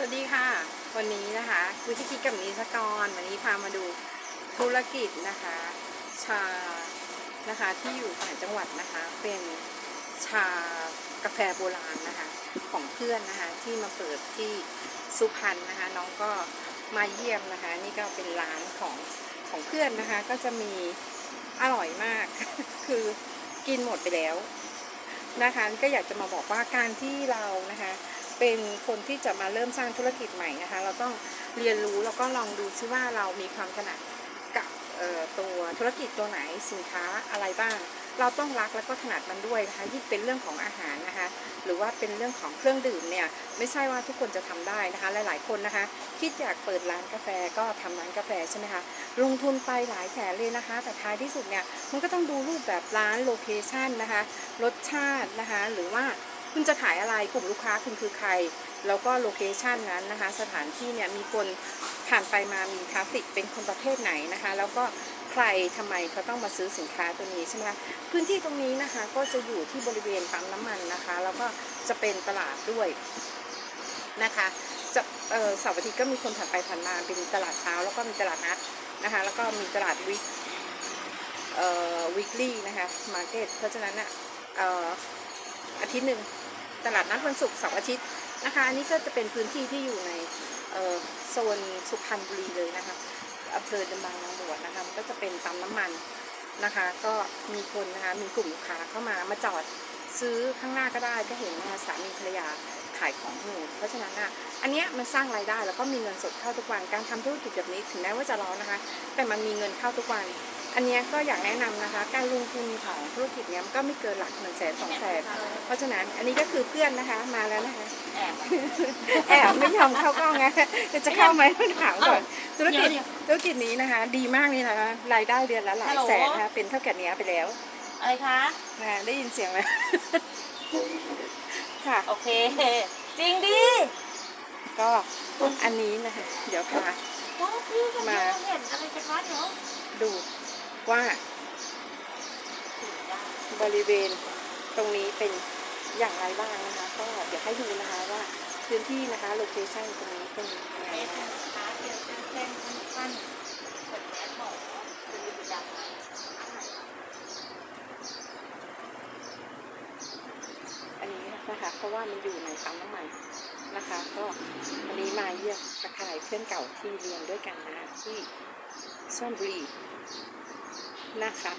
สวัสดีค่ะ วันนี้นะคะวิธีคิดกับนิสกรวันนี้พามาดูธุรกิจนะคะ ชานะคะที่อยู่ต่างจังหวัดนะคะ เป็นชากาแฟโบราณนะคะ ของเพื่อนนะคะที่มาเปิดที่สุพรรณนะคะ น้องก็มาเยี่ยมนะคะ นี่ก็เป็นร้านของของเพื่อนนะคะ ก็จะมีอร่อยมาก คือกินหมดไปแล้วนะคะ ก็อยากจะมาบอกว่าการที่เรานะคะ เป็นคนที่จะมาเริ่มสร้างธุรกิจใหม่นะคะ เราต้องเรียนรู้แล้วก็ลองดูซิว่าเรามีความถนัดกับตัวธุรกิจตัวไหนสินค้าอะไรบ้าง เราต้องรักแล้วก็ถนัดมันด้วยนะคะที่เป็นเรื่องของอาหารนะคะ หรือว่าเป็นเรื่องของเครื่องดื่มเนี่ยไม่ใช่ว่าทุกคนจะทำได้นะคะ หลาย ๆ คนนะคะคิดอยากเปิดร้านกาแฟก็ทำร้านกาแฟใช่ไหมคะลงทุนไปหลายแสนเลยนะคะ แต่ท้ายที่สุดเนี่ยมันก็ต้องดูรูปแบบร้านโลเคชันนะคะรสชาตินะคะหรือว่า คุณจะขายอะไรกลุ่มลูกค้าคุณคือใคร แล้วก็โลเคชันนั้นนะคะ สถานที่เนี่ยมีคนผ่านไปมามีทราฟิกเป็นคนประเภทไหนนะคะ แล้วก็ใครทำไมเขาต้องมาซื้อสินค้าตัวนี้ใช่ไหมคะพื้นที่ตรงนี้นะคะก็จะอยู่ที่บริเวณปั๊มน้ำมันนะคะ แล้วก็จะเป็นตลาดด้วยนะคะ จะเออเสาร์อาทิตย์ก็มีคนผ่านไปผ่านมาเป็นตลาดเช้า แล้วก็มีตลาดนัดนะคะ แล้วก็มีตลาดวิกเอ่อวิกลี่นะคะมาร์เก็ตเพราะฉะนั้นอะเอ่ออาทิตย์หนึ่ง ตลาดนัดวันศุกร์เสาร์อาทิตย์นะคะอันนี้ก็จะเป็นพื้นที่ที่อยู่ในโซนสุพรรณบุรีเลยนะคะอำเภอดำบางนางบวชนะคะก็จะเป็นปั๊มน้ำมันนะคะ ก็มีคนนะคะมีกลุ่มลูกค้าเข้ามามาจอดซื้อข้างหน้าก็ได้ก็เห็นนะคะสามีภรรยาขายของอยู่เพราะฉะนั้นอะอันเนี้ยมันสร้างรายได้แล้วก็มีเงินสดเข้าทุกวันการทำธุรกิจแบบนี้ถึงแม้ว่าจะร้อนนะคะ แต่มันมีเงินเข้าทุกวัน อันเนี้ยก็อยากแนะนำนะคะ การลงทุนของธุรกิจเนี้ยมันก็ไม่เกินหลักหนึ่งแสนสองแสนเพราะฉะนั้นอันนี้ก็คือเพื่อนนะคะมาแล้วนะคะ แอบแอบไม่ยอมเข้ากล้องไงจะเข้าไหมต้องถามก่อนธุรกิจเดี๋ยวธุรกิจนี้นะคะ ดีมากเลยนะคะรายได้เดือนละหลายฮัลโหลแสนนะคะเป็นเท่าแก่เนี้ยไปแล้วอะไรคะนะได้ยินเสียงไหมค่ะโอเค จริงดิก็อันนี้นะคะ เดี๋ยวค่ะโอ้พี่กันมาเห็นอะไรกันวะเดี๋ยวดู ว่า บริเวณตรงนี้เป็นอย่างไรบ้างนะคะ ก็เดี๋ยวให้ดูนะคะว่าพื้นที่นะคะโลเคชั่นตรงนี้เป็นยังไงเป็นะคะเดียวเส้นสั้นเหมือนแม่หมอเป็นวิทยาการอันนี้นะคะเพราะว่ามันอยู่ในปั๊มน้ำมันนะคะ ก็วันนี้มาเยี่ยมตะข่ายเพื่อนเก่าที่เรียนด้วยกันนะคะที่ ซ่อนบุรีนะคะ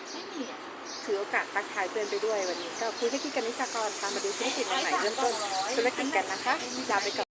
ถือโอกาสทักทายเพื่อนไปด้วยวันนี้ ก็คุยธุรกิจกันนิสากรพามาดูธุรกิจใหม่เริ่มต้นธุรกิจกันนะคะลาไปก่อน